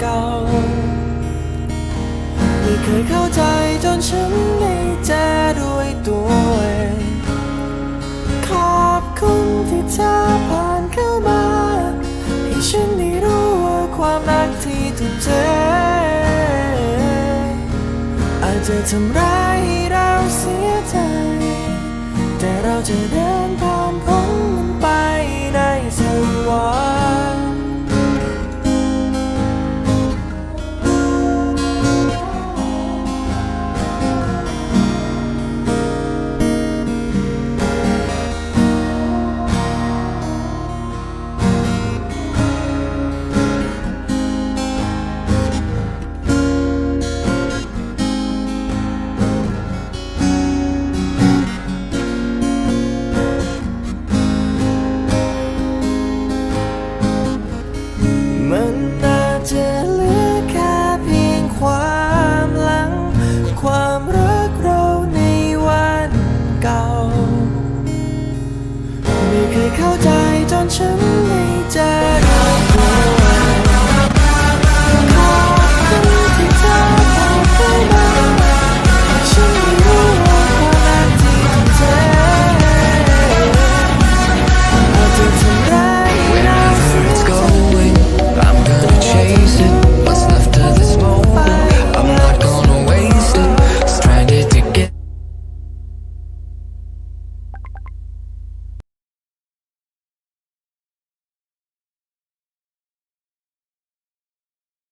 เก่า ไม่เคยเข้าใจจนฉันได้เจอด้วยตัวเองขอบคุณที่เธอผ่านเข้ามา ให้ฉันได้รู้ว่าความรักที่ถูกเจออาจจะทำร้ายให้เราเสียใจ แต่เราจะเดินผ่านพ้นมันไปในสักวัน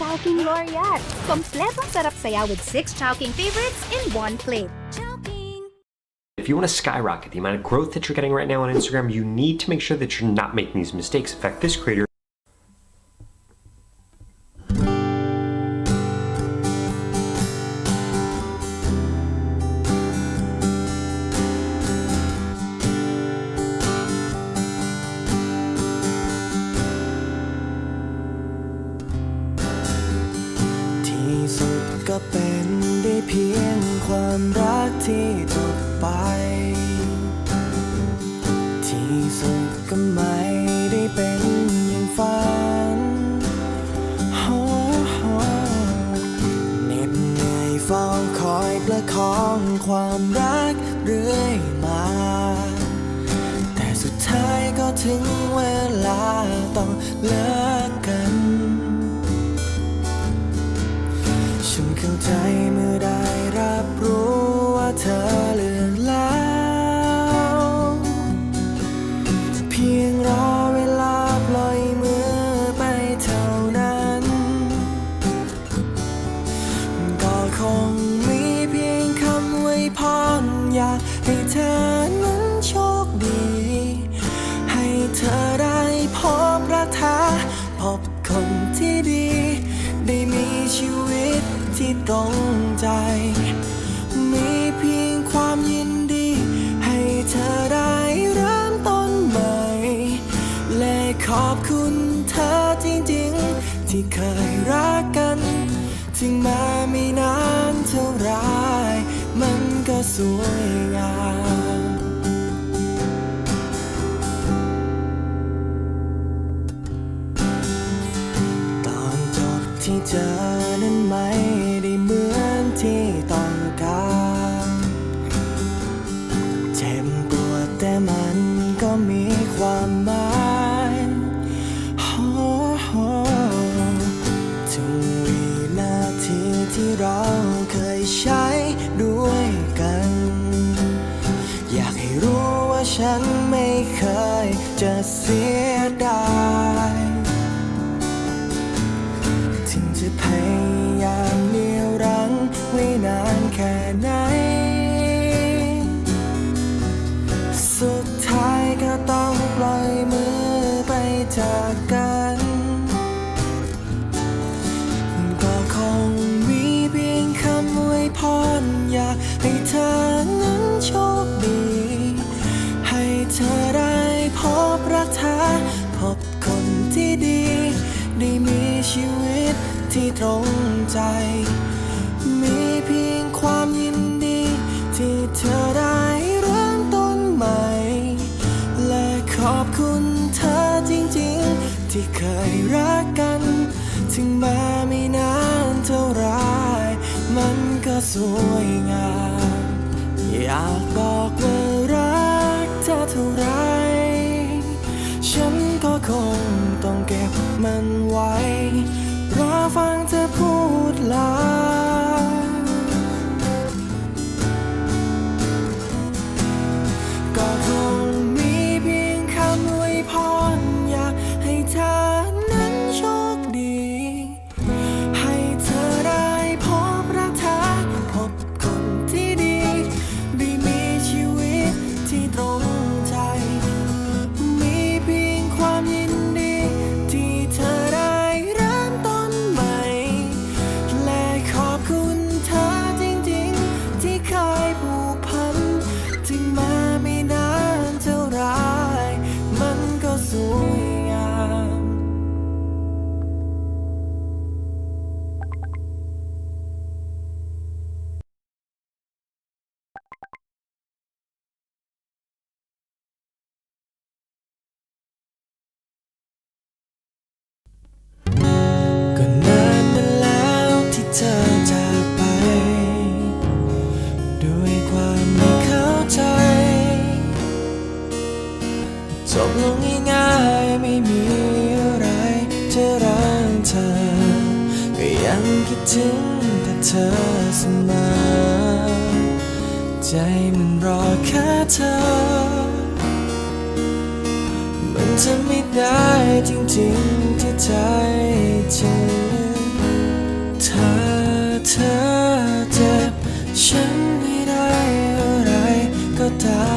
Chowking Laureate. Kompletong sarap saya with six Chowking favorites in one plate. If you want to skyrocket the amount of growth that you're getting right now on Instagram, you need to make sure that you're not making these mistakes. In fact, this creator ค ที่เจอนั้นไม่ได้เหมือนที่ต้องการเจ็บปวดแต่มันก็มีความหมายโอ้โหทุกวินาทีที่เราเคยใช้ด้วยกัน อยากให้รู้ว่าฉันไม่เคยจะเสีย พรอยาให้เธอนั้นโชคดี ให้เธอได้พบรักแท้พบคนที่ดี ได้มีชีวิตที่ตรงใจ มีเพียงความยินดี ที่เธอได้เริ่มต้นใหม่ และขอบคุณเธอจริงๆ ที่เคยรักกัน ถึงแม้ สวยงาม อยากบอกว่ารักเธอเท่าไร ฉันก็คงต้องเก็บมันไว้ รอฟังเธอพูดลา ถึงแต่เธอเสมอ ใจมันรอแค่เธอ มันจะไม่ได้จริงๆที่ใจจะถ้าเธอเจ็บฉันไม่ได้อะไรก็ตาม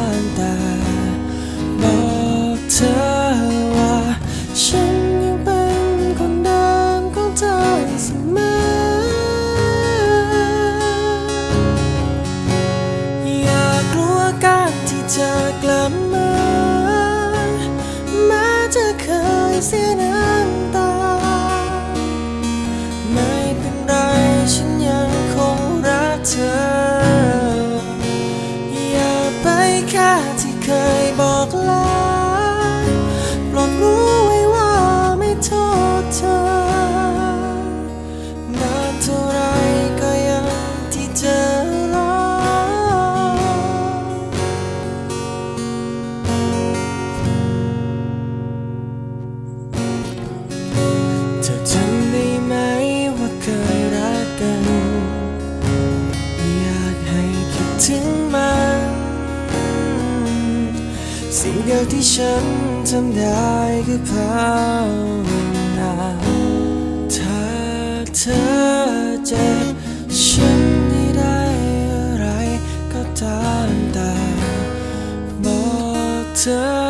ถึงมัน สิ่งเดียวที่ฉันทำได้คือภาวนาถ้าเธอเจ็บฉันไม่ได้อะไรก็ตามแต่บอกเธอ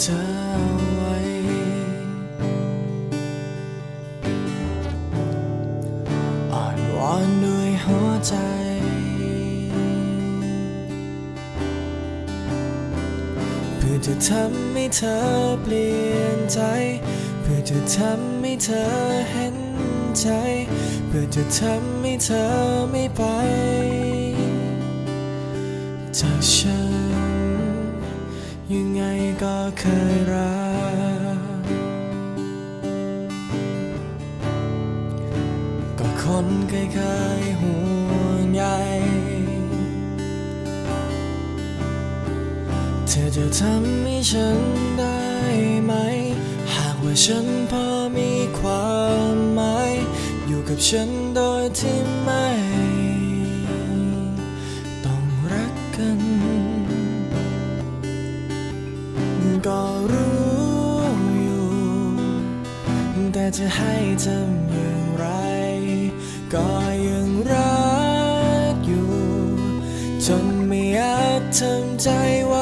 เธอไว้ อ่อนวอนด้วยหัวใจ เพื่อจะทำให้เธอเปลี่ยนใจ เพื่อจะทำให้เธอเห็นใจ เพื่อจะทำให้เธอไม่ไป จากฉัน ยังไงก็เคยรัก ก็คนเคยเคยห่วงใยเธอจะทำให้ฉันได้ไหม หากว่าฉันพอมีความหมาย อยู่กับฉันโดยที่ไม่ ก็รู้อยู่ แต่จะให้ทำอย่างไร ก็ยังรักอยู่ จนไม่อาจทำใจว่า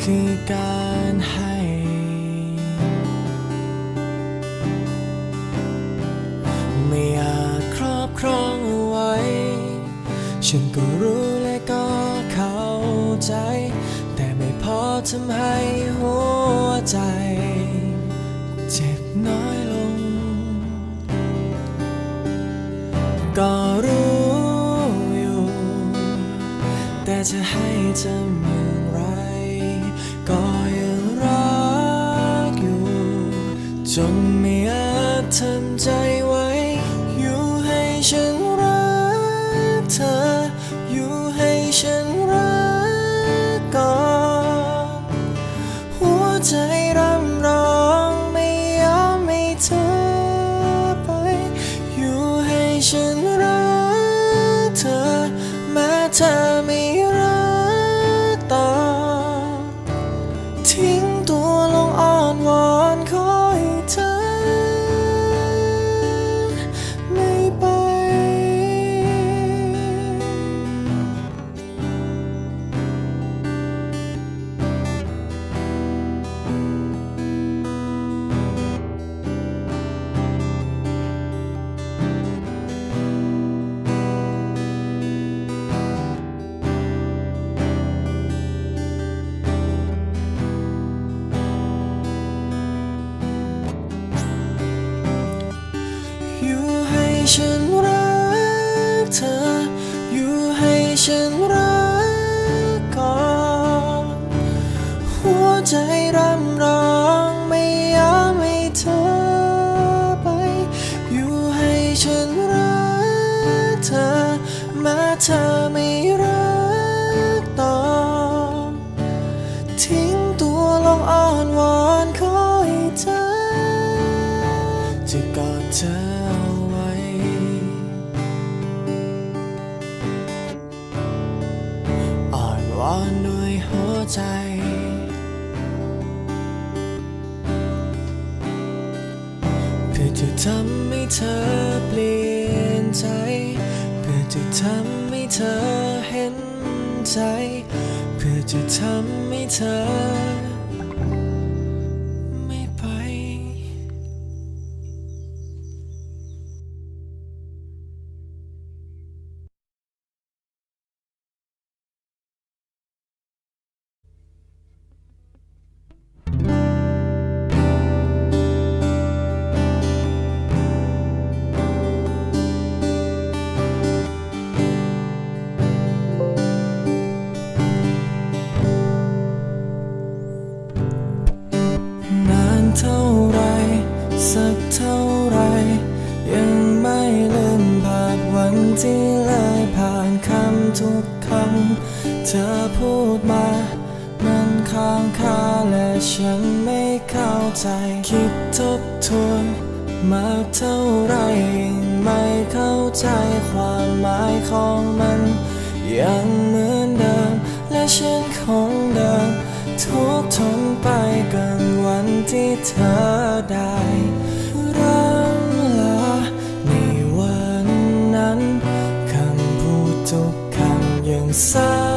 looking at time. 沉默。 ใจ เพื่อจะทำให้เธอ ธอพูดมา มันค้างคาและฉันไม่เข้าใจ คิดทบทวนมาเท่าไรไม่เข้าใจความหมายของมัน ยังเหมือนเดิม และฉันคงเดิม ทุกทนไปกันวันที่เธอได้รังลาในวันนั้นคำพูดทุกคำยังซ้ำ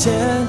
前。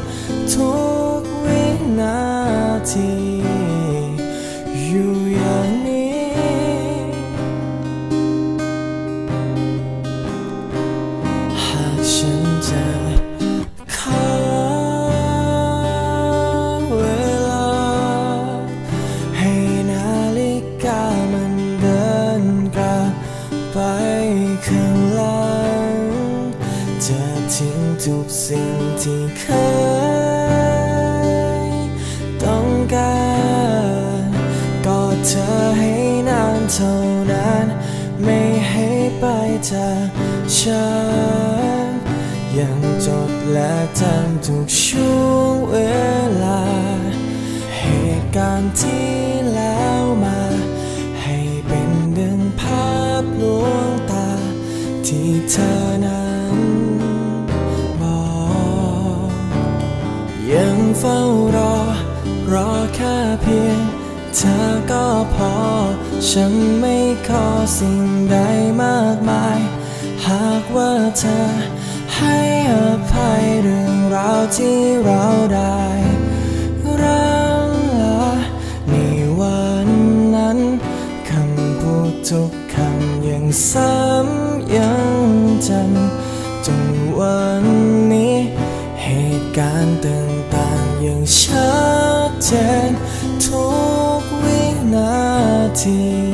ารอ รอแค่เพียง เธอก็พอ ฉันไม่ขอสิ่งใดมากมาย หากว่าเธอให้อภัยเรื่องราวที่เราได้ ชัดเจนทุกวินาที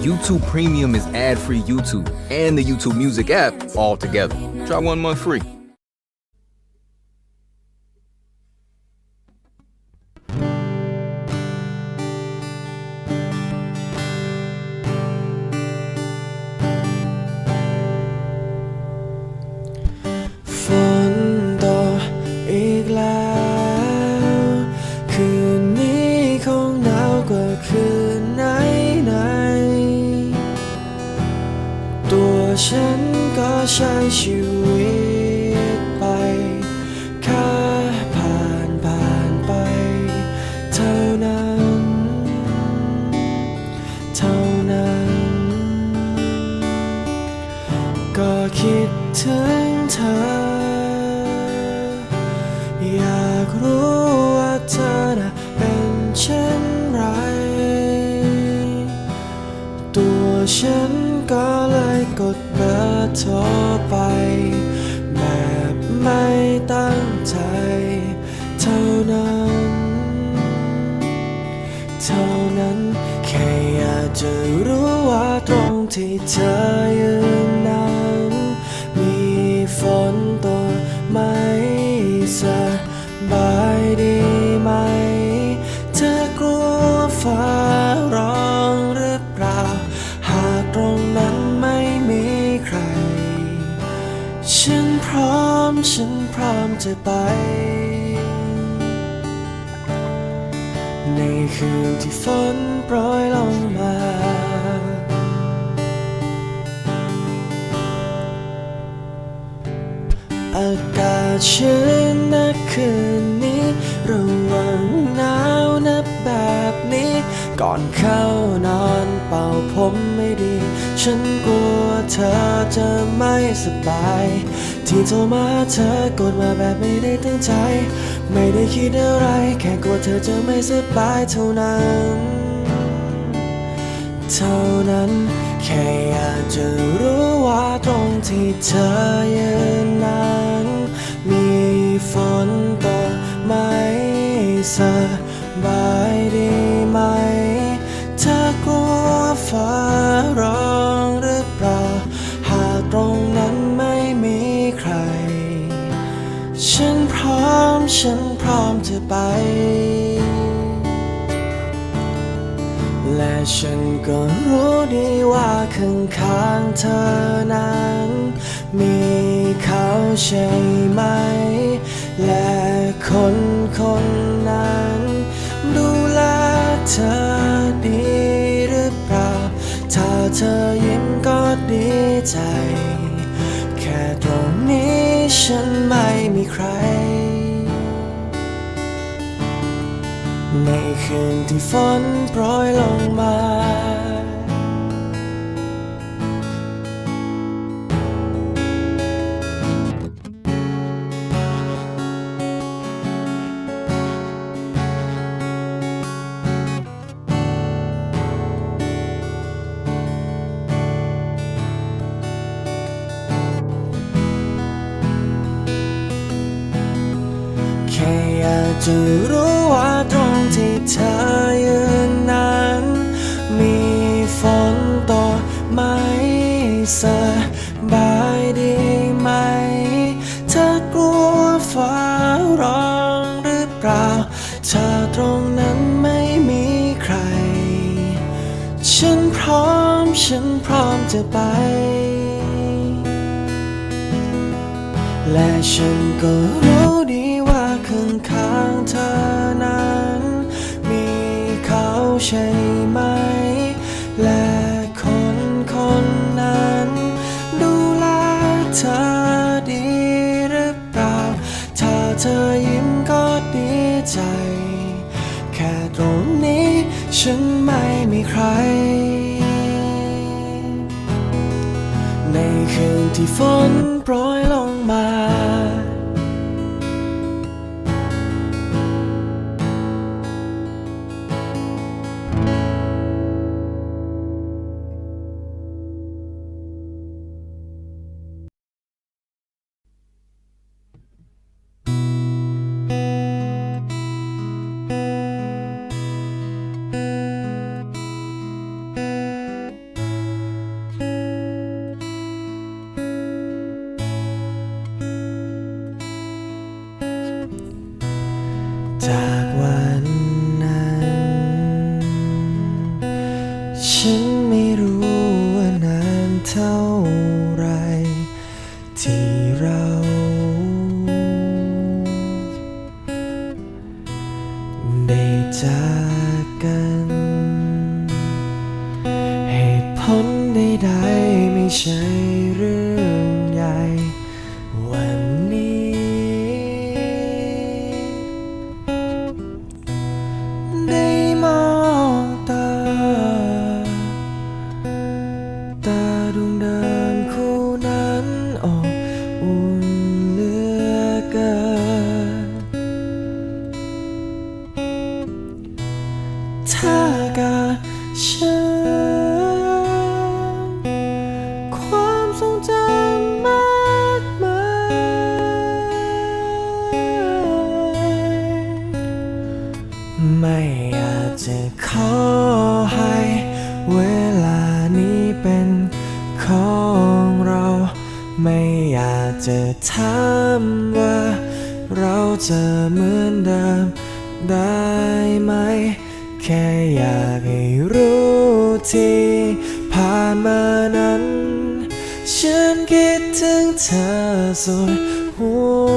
YouTube Premium is ad-free YouTube and the YouTube Music app all together. Try one month free. คิดถึงเธอ อยากรู้ว่าเธอนะเป็นเช่นไร ตัวฉันก็เลยกดเบอร์โทรไป แบบไม่ตั้งใจเท่านั้น เท่านั้น แค่อยากจะรู้ว่าตรงที่เธอยื พร้อไป ในคืนที่ฝนโปรยลงมา อากาศชื้นนะคืนนี้ระวังหนาวนะแบบนี้ ก่อนเข้านอนเป่าผมไม่ดี ฉันกลัวเธอจะไม่สบาย ที่โทรมาเธอกดมาแบบไม่ได้ตั้งใจ ไม่ได้คิดอะไร แค่กลัวเธอจะไม่สบายเท่านั้น เท่านั้นแค่อยากจะรู้ว่าตรงที่เธอยืนนั้น มีฝนตกไหมสบ ไป และฉันก็รู้ดีว่าข้างข้างๆเธอนั้นมีเขาใช่ไหม และคนคนนั้น ดูแลเธอดีหรือเปล่า ถ้าเธอยิ้มก็ดีใจ แค่ตรงนี้ฉันไม่มีใคร คืนที่ฝนโปรยลงมา แค่อยากจะ น